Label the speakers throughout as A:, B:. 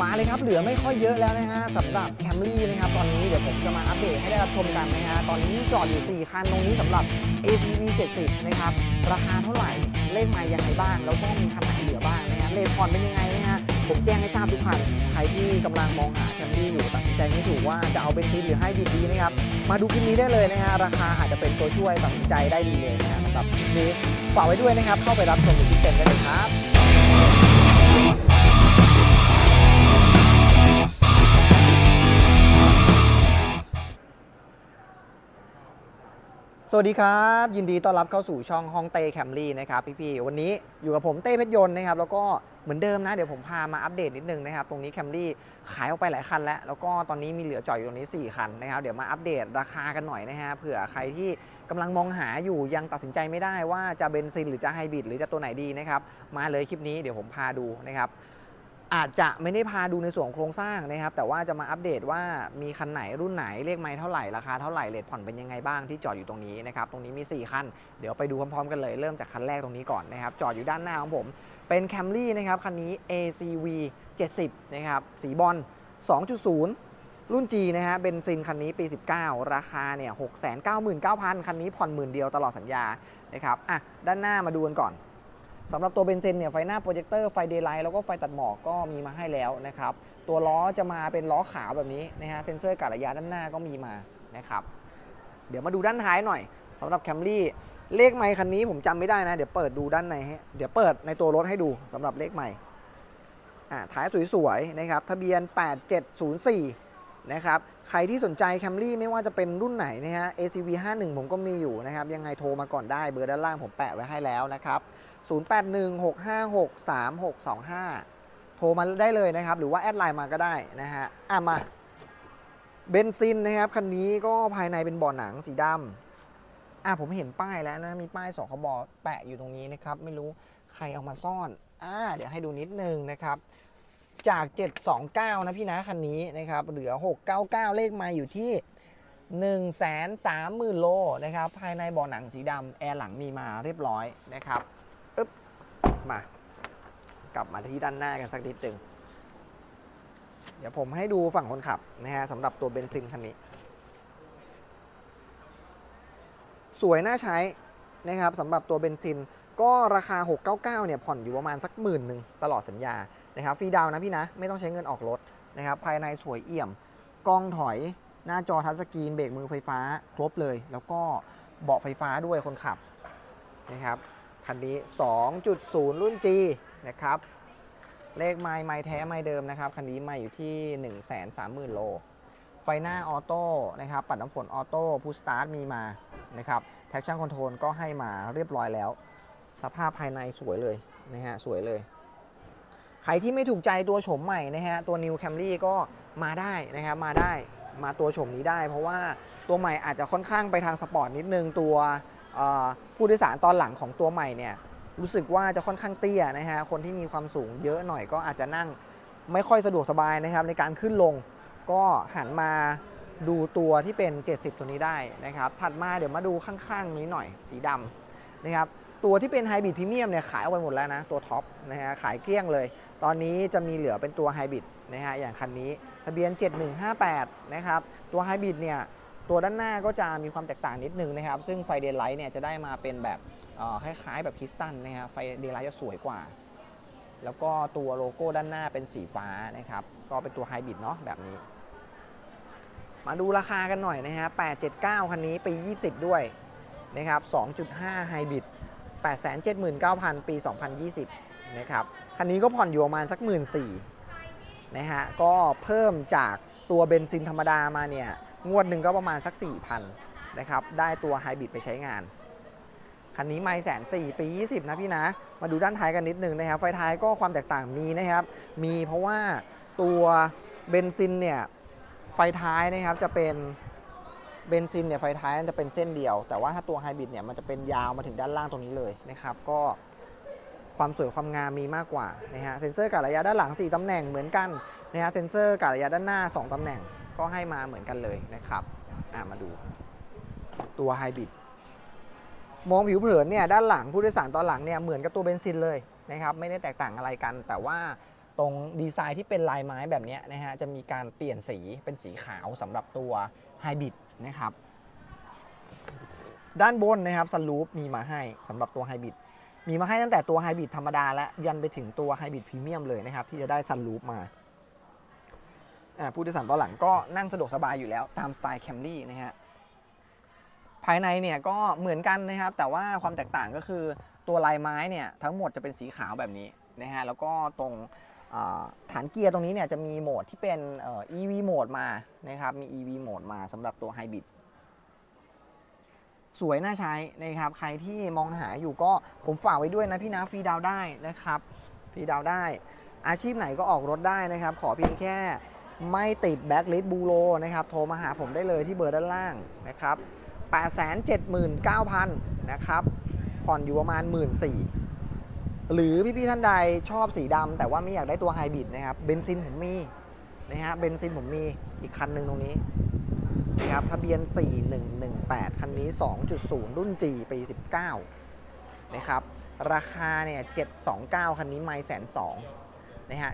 A: มาเลยครับเหลือไม่ค่อยเยอะแล้วนะฮะสำหรับ Camry นะครับตอนนี้เดี๋ยวผมจะมาอัปเดตให้ได้รับชมกันนะฮะตอนนี้จอดอยู่ 4 คันตรงนี้สำหรับ ATV 70 นะครับราคาเท่าไหร่เลขไมล์ยังไงบ้าง แล้วก็มีคันไหนเหลือบ้างนะฮะเลทผ่อนเป็นยังไงนะฮะผมแจ้งให้ทราบทุกคันใครที่กำลังมองหา Camry อยู่ตัดสินใจไม่ถูกว่าจะเอาเบนซินหรือให้ดีดีนะครับมาดูคลิปนี้ได้เลยนะฮะราคาอาจจะเป็นตัวช่วยตัดสินใจได้ดีเลยนะฮะสำหรับคลิปนี้ฝากไว้ด้วยนะครับเข้าไปรับชมคลิปเต็มได้เลยครับ สวัสดีครับ ยินดีต้อนรับเข้าสู่ช่องห้องเต้แคมรี่นะครับพี่ๆวันนี้อยู่กับผมเต้เพชรยนต์นะครับแล้วก็เหมือนเดิมนะเดี๋ยวผมพามาอัปเดตนิดนึงนะครับตรงนี้แคมรี่ขายออกไปหลายคันแล้ว แล้วก็ตอนนี้มีเหลือจอดอยู่ตรงนี้ 4 คันนะครับเดี๋ยวมาอัปเดตราคากันหน่อยนะฮะเผื่อใครที่กำลังมองหาอยู่ยังตัดสินใจไม่ได้ว่าจะเบนซินหรือจะไฮบริดหรือจะตัวไหนดีนะครับมาเลยคลิปนี้เดี๋ยวผมพาดูนะครับ อาจจะไม่ได้พาดูในส่วนโครงสร้างนะครับ แต่ว่าจะมาอัปเดตว่ามีคันไหนรุ่นไหนเลขไมล์เท่าไหร่ ราคาเท่าไหร่เลทผ่อนเป็นยังไงบ้างที่จอดอยู่ตรงนี้นะครับ ตรงนี้มี 4 คัน เดี๋ยวไปดูพร้อมๆกันเลยเริ่มจากคันแรกตรงนี้ก่อนนะครับ จอดอยู่ด้านหน้าของผม เป็น Camry นะครับ คันนี้ ACV 70 นะครับ สีบอล 2.0 รุ่น G นะฮะเบนซินคันนี้ปี 19 ราคาเนี่ย699,000 คันนี้ผ่อนหมื่นเดียวตลอดสัญญานะครับอะด้านหน้ามาดูกันก่อน สำหรับตัวเบนซินเนี่ยไฟหน้าโปรเจคเตอร์ไฟเดย์ไลท์แล้วก็ไฟตัดหมอกก็มีมาให้แล้วนะครับตัวล้อจะมาเป็นล้อขาวแบบนี้นะฮะเซ็นเซอร์กาดระยะด้านหน้าก็มีมานะครับเดี๋ยวมาดูด้านท้ายหน่อยสำหรับ Camry เลขไมค์คันนี้ผมจำไม่ได้นะ เดี๋ยวเปิดดูด้านในให้เดี๋ยวเปิดในตัวรถให้ดูสำหรับเลขไมค์อ่าท้ายสวยๆนะครับทะเบียน 8704 นะครับ ใครที่สนใจ Camry ไม่ว่าจะเป็นรุ่นไหนนะฮะ ACV 51 ผมก็มีอยู่นะครับ ยังไงโทรมาก่อนได้เบอร์ด้านล่างผมแปะไว้ให้แล้วนะครับ 0816563625 โทรมาได้เลยนะครับ หรือว่าแอดไลน์มาก็ได้นะฮะอะมาเบนซินนะครับ คันนี้ก็ภายในเป็นเบ่อหนังสีดำอะผมเห็นป้ายแล้วนะ มีป้ายสคบแปะอยู่ตรงนี้นะครับ ไม่รู้ใครเอามาซ่อนอ่าเดี๋ยวให้ดูนิดนึงนะครับ จาก 729 นะพี่นะคันนี้นะครับเหลือ 699 เลขมาอยู่ที่ 1 3 0 0 0 0 โลนะครับ ภายในเบ่อหนังสีดำแอร์หลังมีมาเรียบร้อยนะครับอึ๊บมากลับมาที่ด้านหน้ากันสักนิดหนึ่งเดี๋ยวผมให้ดูฝั่งคนขับนะฮะสำหรับตัวเบนซินคันนี้ สวยน่าใช้นะครับสำหรับตัวเบนซิน ก็ราคา 699 เนี่ยผ่อนอยู่ประมาณสักหมื่นหนึ่งตลอดสัญญานะครับฟรีดาวนะพี่นะ ไม่ต้องใช้เงินออกรถนะครับภายในสวยเอี่ยม กล้องถอยหน้าจอทัชสกรีนเบรกมือไฟฟ้าครบเลย แล้วก็เบาะไฟฟ้าด้วยคนขับนะครับคันนี้ 2.0 รุ่น G นะครับเลขไมล์ไมล์แท้ไมล์เดิมนะครับคันนี้ไมล์อยู่ที่ 130,000 โล ไฟหน้าออโต้นะครับปัดน้ำฝนออโต้พุชสตาร์ทมีมานะครับแท็กชั่นคอนโทรลก็ให้มาเรียบร้อยแล้ว สภาพภายในสวยเลยนะฮะสวยเลย ใครที่ไม่ถูกใจตัวโฉมใหม่นะฮะตัว New Camry ก็มาได้นะครับมาได้มาตัวโฉมนี้ได้ เพราะว่าตัวใหม่อาจจะค่อนข้างไปทางสปอร์ตนิดนึงตัวผู้โดยสารตอนหลังของตัวใหม่เนี่ยรู้สึกว่าจะค่อนข้างเตี้ยนะฮะคนที่มีความสูงเยอะหน่อยก็อาจจะนั่งไม่ค่อยสะดวกสบายนะครับ ในการขึ้นลงก็หันมาดูตัวที่เป็น 70 ตัวนี้ได้นะครับ ถัดมาเดี๋ยวมาดูข้างๆนี้หน่อย สีดำนะครับ ตัวที่เป็นไฮบริดพรีเมียมเนี่ยขายออกไปหมดแล้วนะ ตัวท็อปนะฮะขายเกลี้ยงเลย ตอนนี้จะมีเหลือเป็นตัวไฮบริดนะฮะอย่างคันนี้ทะเบียน 7158 นะครับ ตัวไฮบริดเนี่ยตัวด้านหน้าก็จะมีความแตกต่างนิดนึงนะครับ ซึ่งไฟเดย์ไลท์เนี่ยจะได้มาเป็นแบบอ่อคล้ายๆแบบคริสตัลนะครับไฟเดย์ไลท์จะสวยกว่า แล้วก็ตัวโลโก้ด้านหน้าเป็นสีฟ้านะครับ ก็เป็นตัวไฮบริดเนาะแบบนี้ มาดูราคากันหน่อยนะฮะ879 คันนี้ปี 20 ด้วยนะครับ 2.5 ไฮบริด 879,000 ปี 2020 นะครับคันนี้ก็ผ่อนอยู่ประมาณสัก 1 4ื่นนะฮะก็เพิ่มจากตัวเบนซินธรรมดามาเนี่ย งวดหนึ่งก็ประมาณสัก 4,000นะครับ ได้ตัวไฮบริดไปใช้งาน คันนี้ไม่แสนสี่ปี 20 นะพี่นะ มาดูด้านท้ายกันนิดนึงนะครับ ไฟท้ายก็ความแตกต่างมีนะครับ มีเพราะว่าตัวเบนซินเนี่ย ไฟท้ายนะครับจะเป็น เบนซินเนี่ยไฟท้ายมันจะเป็นเส้นเดียว แต่ว่าถ้าตัวไฮบริดเนี่ยมันจะเป็นยาวมาถึงด้านล่างตรงนี้เลยนะครับ ก็ความสวยความงามมีมากกว่านะฮะเซ็นเซอร์กาดระยะด้านหลัง 4ตำแหน่งเหมือนกันนะฮะเซ็นเซอร์กาดระยะด้านหน้า 2ตำแหน่งก็ให้มาเหมือนกันเลยนะครับอ่ามาดู ตัวไฮบริดมองผิวเผินเนี่ยด้านหลังผู้โดยสารตอนหลังเนี่ยเหมือนกับตัวเบนซินเลยนะครับไม่ได้แตกต่างอะไรกัน แต่ว่าตรงดีไซน์ที่เป็นลายไม้แบบนี้นะฮะจะมีการเปลี่ยนสีเป็นสีขาวสำหรับตัวไฮบริด นะครับ ด้านบนนะครับสลูปมีมาให้สำหรับตัวไฮบริดมีมาให้ตั้งแต่ตัวไฮบริดธรรมดาและยันไปถึงตัวไฮบริดพรีเมียมเลยนะครับ ที่จะได้ซันลูปมาผู้โดยสารตอนหลังก็นั่งสะดวกสบายอยู่แล้วตามสไตล์แคมรี่นะฮะภายในเนี่ยก็เหมือนกันนะครับ แต่ว่าความแตกต่างก็คือตัวลายไม้เนี่ยทั้งหมดจะเป็นสีขาวแบบนี้นะฮะแล้วก็ตรง ฐานเกียร์ตรงนี้เนี่ยจะมีโหมดที่เป็น EV โหมดมานะครับมี EV โหมดมาสำหรับตัวไฮบริดสวยน่าใช้นะครับใครที่มองหาอยู่ก็ผมฝากไว้ด้วยนะพี่นะฟรีดาวได้นะครับฟรีดาวได้ อาชีพไหนก็ออกรถได้นะครับ ขอเพียงแค่ไม่ติดแบ็คลิสต์บูโรนะครับโทรมาหาผมได้เลยที่เบอร์ด้านล่างนะครับ879,000 นะครับผ่อนอยู่ประมาณ 1 4ื่น หรือพี่ๆท่านใดชอบสีดำแต่ว่าไม่อยากได้ตัวไฮบริดนะครับเบนซินผมมีนะฮะเบนซินผมมีอีกคันหนึ่งตรงนี้นะครับทะเบียน 4118 คันนี้ 2.0 รุ่น G ปี 19 นะครับ ราคาเนี่ย 729 คันนี้ไม่แสนสองนะฮะ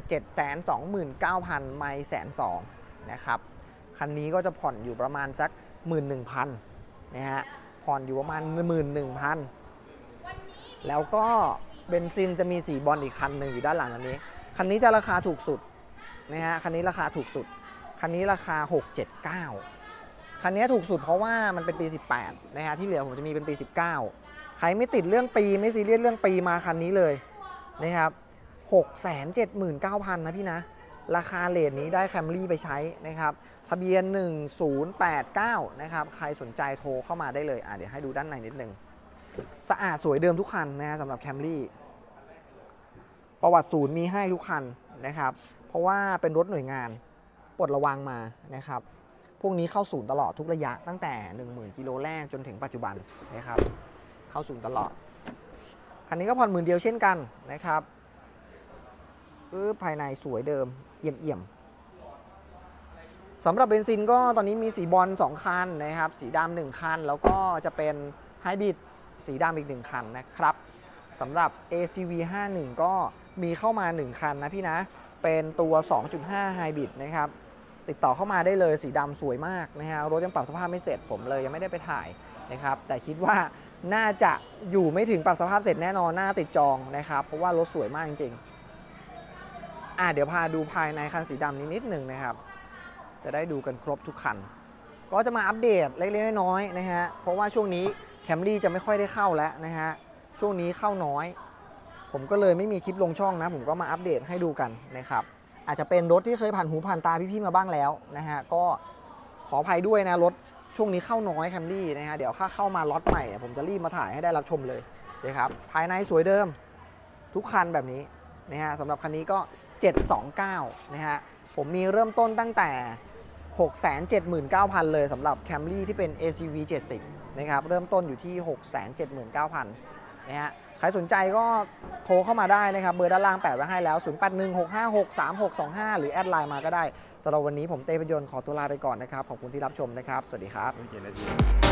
A: 729,000 ไม่แสนสองนะครับ คันนี้ก็จะผ่อนอยู่ประมาณสัก 11,000 นะฮะ ผ่อนอยู่ประมาณ 11,000 แล้วก็ เบนซินจะมีสีบอลอีกคันหนึ่งอยู่ด้านหลังอันนี้ คันนี้จะราคาถูกสุดนะฮะ คันนี้ราคาถูกสุด คันนี้ราคา 679 คันนี้ถูกสุดเพราะว่ามันเป็นปี 18 นะฮะ ที่เหลือผมจะมีเป็นปี 19 ใครไม่ติดเรื่องปีไม่ซีเรียสเรื่องปีมาคันนี้เลยนะครับ 679,000 นะพี่นะ ราคาเลทนี้ได้แคมรี่ไปใช้นะครับ ทะเบียน 1089 นะครับ ใครสนใจโทรเข้ามาได้เลย อะเดี๋ยวให้ดูด้านในนิดนึง สะอาดสวยเดิมทุกคันนะสำหรับแคมรี่ประวัติศูนย์มีให้ทุกคันนะครับ เพราะว่าเป็นรถหน่วยงานปลดระวังมานะครับ พวกนี้เข้าศูนย์ตลอดทุกระยะตั้งแต่ 10,000กิโลแรกจนถึงปัจจุบันนะครับ เข้าศูนย์ตลอด คันนี้ก็ผ่อนหมื่นเดียวเช่นกันนะครับเออภายในสวยเดิมเอี่ยมเอี่ยมสำหรับเบนซินก็ตอนนี้มีสีบอล2คันนะครับ สีดำหนึ่งคัน แล้วก็จะเป็นไฮบริด สีดำอีกหนึ่งคันนะครับสำหรับ ACV 51ก็มีเข้ามา 1 คันนะพี่นะ เป็นตัว 2.5ไฮบริดนะครับ ติดต่อเข้ามาได้เลยสีดำสวยมากนะฮะรถยังปรับสภาพไม่เสร็จผมเลยยังไม่ได้ไปถ่ายนะครับ แต่คิดว่าน่าจะอยู่ไม่ถึงปรับสภาพเสร็จแน่นอนน่าติดจองนะครับ เพราะว่ารถสวยมากจริงๆอะเดี๋ยวพาดูภายในคันสีดำนี้นิดหนึ่งนะครับ จะได้ดูกันครบทุกคัน ก็จะมาอัปเดตเล็กๆน้อยๆนะฮะเพราะว่าช่วงนี้ แคมรี่จะไม่ค่อยได้เข้าแล้วนะฮะ ช่วงนี้เข้าน้อย ผมก็เลยไม่มีคลิปลงช่องนะ ผมก็มาอัปเดตให้ดูกันนะครับ อาจจะเป็นรถที่เคยผ่านหูผ่านตาพี่ๆมาบ้างแล้วนะฮะ ก็ขออภัยด้วยนะรถช่วงนี้เข้าน้อยแคมรี่นะฮะ เดี๋ยวถ้าเข้ามาล็อตใหม่ ผมจะรีบมาถ่ายให้ได้รับชมเลยนะครับ ภายในสวยเดิมทุกคันแบบนี้นะฮะสำหรับคันนี้ก็ 729นะฮะ ผมมีเริ่มต้นตั้งแต่ 679,000 เลยสำหรับ Camry ที่เป็น ACV 70 นะครับเริ่มต้นอยู่ที่ 679,000นะฮะใครสนใจก็โทรเข้ามาได้นะครับ เบอร์ด้านล่างแปะไว้ให้แล้ว 0816563625 หรือแอดไลน์มาก็ได้สำหรับวันนี้ผมเต้พยนต์ขอตัวลาไปก่อนนะครับ ขอบคุณที่รับชมนะครับ สวัสดีครับ